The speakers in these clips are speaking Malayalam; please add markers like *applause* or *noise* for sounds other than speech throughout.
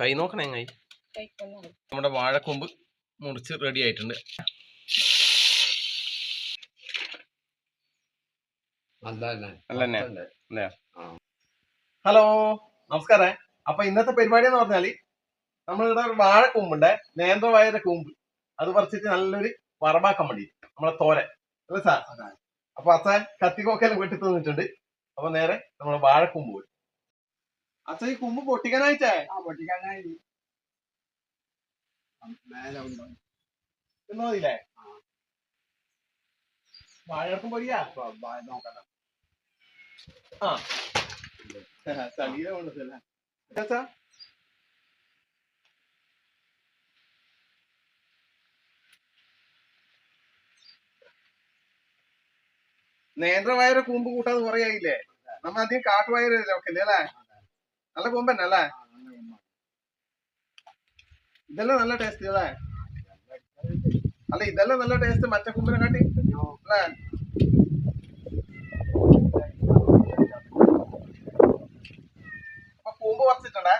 കൈ നോക്കണേ കൈ. നമ്മുടെ വാഴക്കൊമ്പ് മുറിച്ച് റെഡി ആയിട്ടുണ്ട്. ഹലോ നമസ്കാരം. അപ്പൊ ഇന്നത്തെ പരിപാടി എന്ന് പറഞ്ഞാൽ നമ്മളിവിടെ ഒരു വാഴക്കൊമ്പുണ്ട്. നേന്ത്രവായയുടെ കൂമ്പ്. അത് പറിച്ചിട്ട് നല്ലൊരു വറവാക്കാൻ വേണ്ടി നമ്മളെ തോരൻ. അല്ലേ സാർ അപ്പൊ അച്ഛൻ കത്തിക്കോക്കെല്ലാം വെട്ടി തന്നിട്ടുണ്ട്. അപ്പൊ നേരെ നമ്മളെ വാഴക്കൊമ്പ് പോയി. അച്ഛൻ ഈ കുമ്പ് പൊട്ടിക്കാനായിട്ടേ? തിന്നതില്ലേ വാഴക്കും നോക്കണ്ട. ആ. ചളിയിലെ കൊണ്ടല്ലേ അച്ഛാ നേന്ത്രവയറ് കൂമ്പ് കൂട്ടാന്ന് പറയായില്ലേ നമ്മ അധികം കാട്ടുവയറല്ലേ ഒക്കെ അല്ലേ? നല്ല കൂമ്പ് തന്നെ അല്ലേ ഇതെല്ലാം നല്ല ടേസ്റ്റ് അല്ലേ? അല്ല ഇതെല്ലാം നല്ല ടേസ്റ്റ് മറ്റേ കൂമ്പിനെ കാട്ടി. അല്ലേ? അപ്പൊ കൂമ്പ് പറിച്ചിട്ടുണ്ടേ?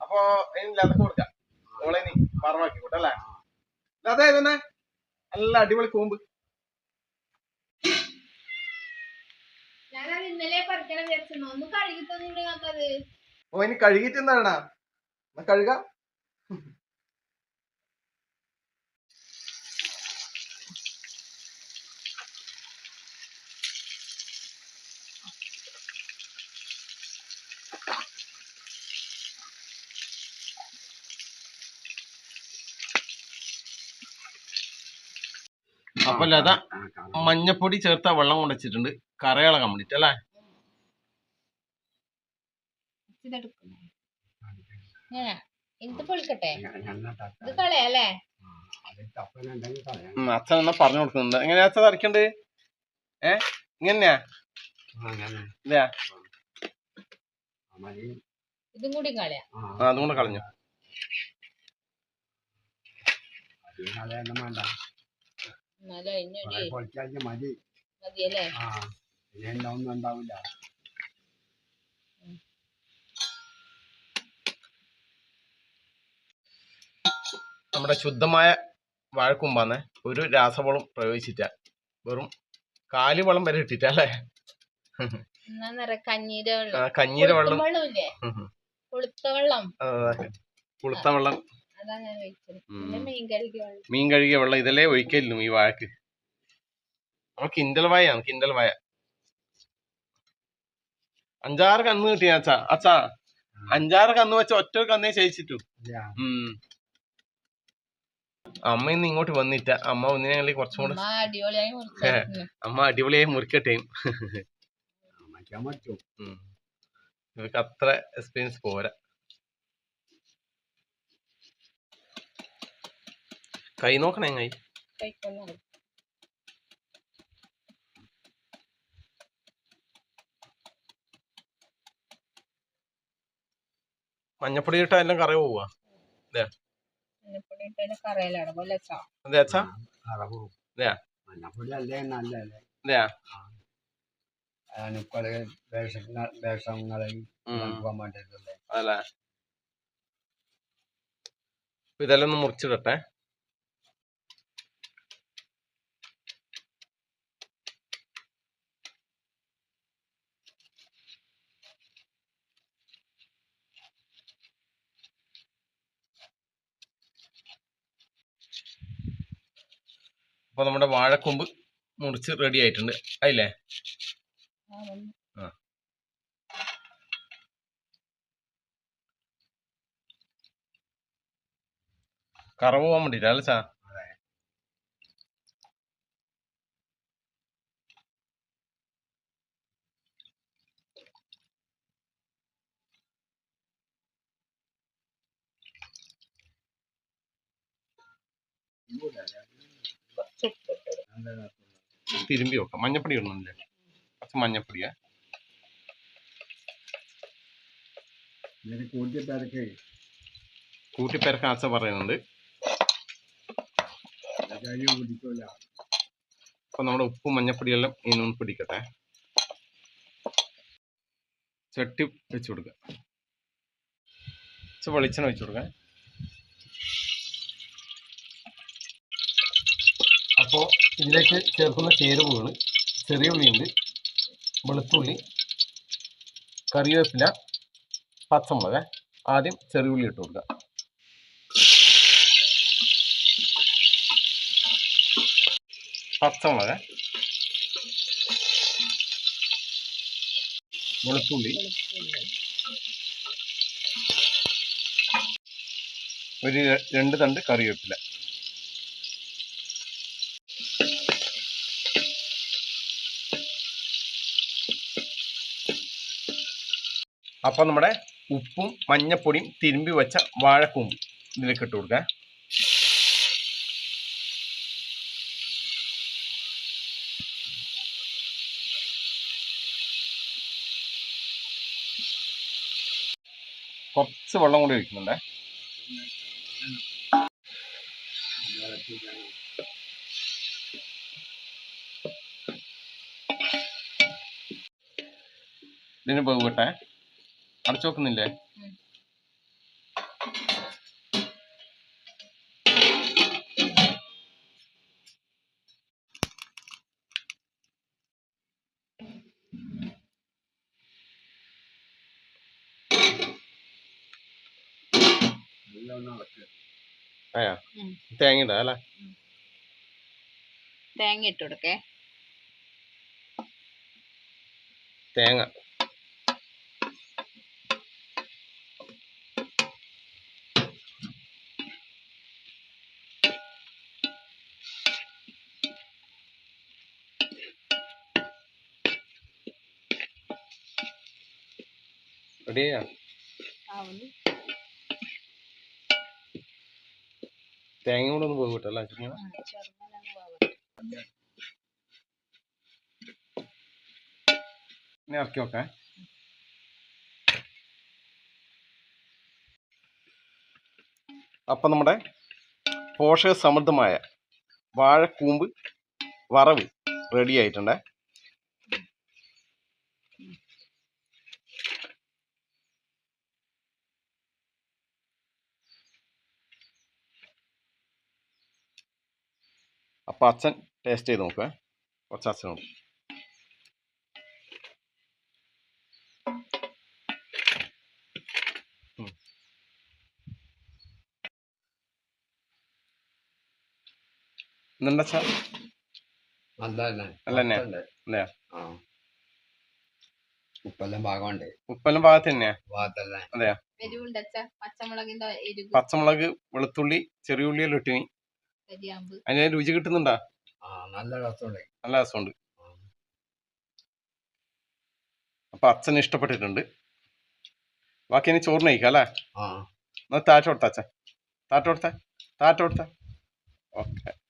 അപ്പൊ ഇനി കൊടുക്കാം. ഓളെ ഇനി മറവാക്കി കൂട്ടല്ലേ അതെ തന്നെ നല്ല അടിപൊളി കൂമ്പ്. ഇന്നലെ പറിക്കണം വിചാരിച്ചു ഒന്ന് ഓ ഇനി കഴുകിട്ട് എന്താണാ കഴുകാം. അപ്പൊ ലത മഞ്ഞപ്പൊടി ചേർത്ത വെള്ളം കൊണ്ടുവച്ചിട്ടുണ്ട് കറയിളകാൻ വേണ്ടിട്ട് അല്ലേ? ഇത് പൊളിക്കട്ടെ. ഇത് കളയല്ലേ? ഉം, അച്ഛൻ എന്നാ പറഞ്ഞു കൊടുക്കുന്നുണ്ട്. എങ്ങനെയാ അച്ഛൻ തറക്കണ്ട് ഏ ഇങ്ങനെയാ? ഇതാ. ഇതും കൂടി കളയാം. ആ അതുകൊണ്ട് കളഞ്ഞു. മതിയല്ലേ? ഉണ്ടാവില്ല. നമ്മുടെ ശുദ്ധമായ വാഴക്കുമ്പാന്ന് ഒരു രാസവളം പ്രയോഗിച്ചിട്ട. വെറും കാലി വളം വരെ ഇട്ടിട്ട അല്ലേ? എന്നാ നിറ കഞ്ഞീര വെള്ളം കഞ്ഞീര വെള്ളം. വെള്ളം. പുളുത്ത വെള്ളം. മീൻ കഴുകിയ വെള്ളം മീൻ കഴുകിയ വെള്ളം ഇതല്ലേ ഒഴിക്കലും ഈ വാഴക്ക്? നമ്മൾ കിൻഡൽ വായാണ് കിൻഡൽ വായ. അഞ്ചാറ് കന്ന് കിട്ടിയ അച്ഛാ അച്ഛാ. അഞ്ചാറ് കന്ന് വെച്ച ഒറ്റ കന്നേ ചേച്ചിട്ടു അമ്മ ഇന്ന് ഇങ്ങോട്ട് വന്നിട്ട അമ്മ ഒന്നിനെങ്കിൽ കുറച്ചും കൂടെ അമ്മ അടിപൊളിയായി *laughs* മുറിക്കട്ടെ. ഇവർക്ക് അത്ര എക്സ്പീരിയൻസ് പോരാ. കൈ നോക്കണേ കൈ. മഞ്ഞപ്പൊടി ഇട്ടാ എല്ലാം കറി പോവാ. മഞ്ഞപ്പൊടി ഒന്ന് കറയിലാണ് പോലെ ചാ അതെ അച്ഛാ അറവ് ഇതെയാ? മഞ്ഞപ്പൊടി അല്ലേ നല്ലതല്ലേ അതെയാ അണുക്കൾ വിഷങ്ങൾ വിഷങ്ങളെ ഉം. നൽകാൻ വേണ്ടിയിട്ടല്ലേ അതല്ലേ അപ്പൊ ഇതെല്ലാം ഒന്ന് മുറിച്ചിടട്ടെ അപ്പൊ നമ്മുടെ വാഴക്കൊമ്പ് മുറിച്ച് റെഡി ആയിട്ടുണ്ട്. അതില്ലേ. കറവ് പോകാൻ വേണ്ടിട്ടാ അല്ലേ ചാ തിരുമ്പി വെക്കാം. മഞ്ഞപ്പൊടി ഇടണല്ലേ കുറച്ച് മഞ്ഞപ്പൊടിയാ. കൂട്ടിപ്പെരക്കാൻ അച്ഛ പറയുന്നുണ്ട്. അപ്പൊ നമ്മുടെ ഉപ്പും മഞ്ഞപ്പൊടിയെല്ലാം ഇന്നും പിടിക്കട്ടെ. ചട്ടി വെച്ചു കൊടുക്കുക വെളിച്ചെണ്ണ വെച്ചു കൊടുക്കാം. അപ്പോൾ ഇതിലേക്ക് ചേർക്കുന്ന ചേരുവകൾ ചെറിയ ഉള്ളിയുണ്ട് വെളുത്തുള്ളി കറിവേപ്പില പച്ചമുളക് ആദ്യം ചെറിയ ഉള്ളി ഇട്ട് കൊടുക്കുക. പച്ചമുളക് വെളുത്തുള്ളി ഒരു രണ്ട് തണ്ട് കറിവേപ്പില. അപ്പം നമ്മുടെ ഉപ്പും മഞ്ഞപ്പൊടിയും തിരുമ്പി വെച്ച വാഴക്കൂമ്പ് ഇതിലേക്ക് ഇട്ട് കൊടുക്കുക കുറച്ച് വെള്ളം കൂടി ഒഴിക്കുന്നുണ്ടേ. ഇതിന് വേവട്ടെ അടച്ചു വെക്കുന്നില്ലേ. തേങ്ങ ഇടാ അല്ലേ? തേങ്ങ ഇട്ട് കൊടുക്കേ. തേങ്ങ. റെഡിയാ ആവുന്നു. തേങ്ങ കൂടെ ഒന്ന് പോകട്ടെ അല്ലേ? ചുമ്മാ ആ, ചെറുങ്ങനെ ആവട്ടെ. ഇനി ഇറക്കി വെക്കാം. അപ്പം നമ്മുടെ പോഷക സമൃദ്ധമായ വാഴക്കൂമ്പ് വറവ് റെഡി ആയിട്ടുണ്ടേ. അപ്പം അച്ഛൻ ടേസ്റ്റ് ചെയ്ത് നോക്കുക കുറച്ച് അച്ഛനുണ്ട് എന്നുണ്ടെച്ചാ. ഉപ്പെല്ലാം? ഭാഗമുണ്ട് ഉപ്പെല്ലാം ഭാഗത്ത് തന്നെയാ പച്ചമുളക് വെളുത്തുള്ളി ചെറിയ ഉള്ളിയെല്ലാം ഇട്ടിനി അതിന് രുചി കിട്ടുന്നുണ്ടാ? ആ നല്ല രസമുണ്ട്. നല്ല രസമുണ്ട്. അപ്പൊ അച്ഛൻ ഇഷ്ടപ്പെട്ടിട്ടുണ്ട്. ബാക്കി ഇനി ചോറിന് കഴിക്കാം അല്ലേ? ആ. എന്നാ താറ്റ കൊടുത്ത അച്ഛൻ. താറ്റ കൊടുത്ത താറ്റ കൊടുത്ത ഓക്കെ.